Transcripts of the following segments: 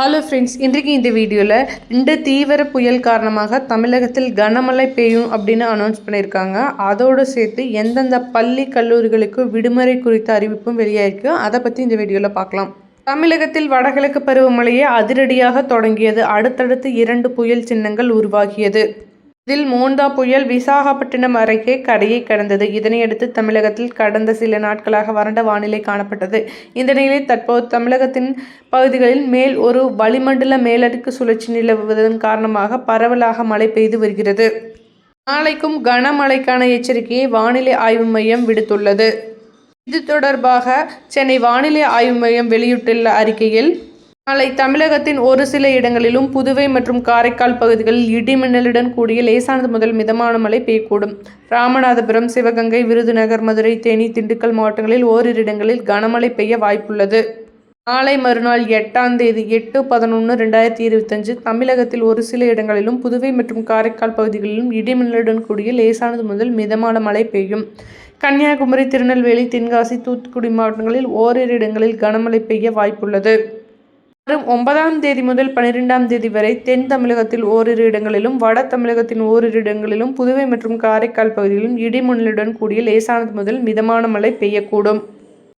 Hello friends இன்றைக்கு இந்த வீடியோவில் ரெண்டு தீவிர புயல் காரணமாக தமிழகத்தில் கனமழை பெய்யும் அப்படின்னு அனௌன்ஸ் பண்ணியிருக்காங்க. அதோடு சேர்த்து எந்தெந்த பள்ளி கல்லூரிகளுக்கு விடுமுறை குறித்த அறிவிப்பும் வெளியாயிருக்கு. அதை பற்றி இந்த வீடியோவில் பார்க்கலாம் தமிழகத்தில் வடகிழக்கு பருவமழையே அதிரடியாக தொடங்கியது. அடுத்தடுத்து இரண்டு புயல் சின்னங்கள் உருவாகியது. இதில் மோந்தா புயல் விசாகப்பட்டினம் அருகே கரையை கடந்தது. இதனையடுத்து தமிழகத்தில் கடந்த சில நாட்களாக வறண்ட வானிலை காணப்பட்டது. இந்த நிலையில் தற்போது தமிழகத்தின் பகுதிகளில் மேல் ஒரு வளிமண்டல மேலடுக்கு சுழற்சி நிலவுவதன் காரணமாக பரவலாக மழை பெய்து வருகிறது. நாளைக்கும் கனமழைக்கான எச்சரிக்கையை வானிலை ஆய்வு மையம் விடுத்துள்ளது. இது தொடர்பாக சென்னை வானிலை ஆய்வு மையம் வெளியிட்டுள்ள அறிக்கையில் நாளை தமிழகத்தின் ஒரு சில இடங்களிலும் புதுவை மற்றும் காரைக்கால் பகுதிகளில் இடிமின்னலுடன் கூடிய லேசானது முதல் மிதமான மழை பெய்யக்கூடும். ராமநாதபுரம் சிவகங்கை விருதுநகர் மதுரை தேனி திண்டுக்கல் மாவட்டங்களில் ஓரிரு இடங்களில் கனமழை பெய்ய வாய்ப்புள்ளது. நாளை மறுநாள் எட்டாம் தேதி எட்டு பதினொன்று ரெண்டாயிரத்தி இருபத்தஞ்சு தமிழகத்தில் ஒரு சில இடங்களிலும் புதுவை மற்றும் காரைக்கால் பகுதிகளிலும் இடிமின்னலுடன் கூடிய லேசானது முதல் மிதமான மழை பெய்யும். கன்னியாகுமரி திருநெல்வேலி தென்காசி தூத்துக்குடி மாவட்டங்களில் ஓரிரு இடங்களில் கனமழை பெய்ய வாய்ப்புள்ளது. வரும் ஒன்பதாம் தேதி முதல் பனிரெண்டாம் தேதி வரை தென் தமிழகத்தில் ஓரிரு இடங்களிலும் வட தமிழகத்தின் ஓரிரு இடங்களிலும் புதுவை மற்றும் காரைக்கால் பகுதிகளிலும் இடிமுன்னலுடன் கூடிய லேசானது முதல் மிதமான மழை பெய்யக்கூடும்.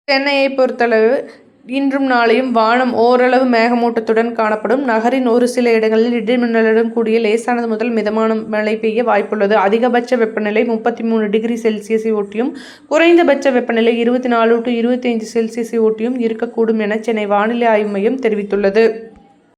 சென்னையை பொறுத்தளவு இன்றும் நாளையும் வானம் ஓரளவு மேகமூட்டத்துடன் காணப்படும். நகரின் ஒரு சில இடங்களில் இடிமின்னலுடன் கூடிய லேசானது முதல் மிதமான மழை பெய்ய வாய்ப்புள்ளது. அதிகபட்ச வெப்பநிலை முப்பத்தி மூணு டிகிரி செல்சியஸை ஒட்டியும் குறைந்தபட்ச வெப்பநிலை இருபத்தி நாலு டு இருபத்தி ஐந்து செல்சியஸை ஒட்டியும் இருக்கக்கூடும் என சென்னை வானிலை ஆய்வு மையம் தெரிவித்துள்ளது.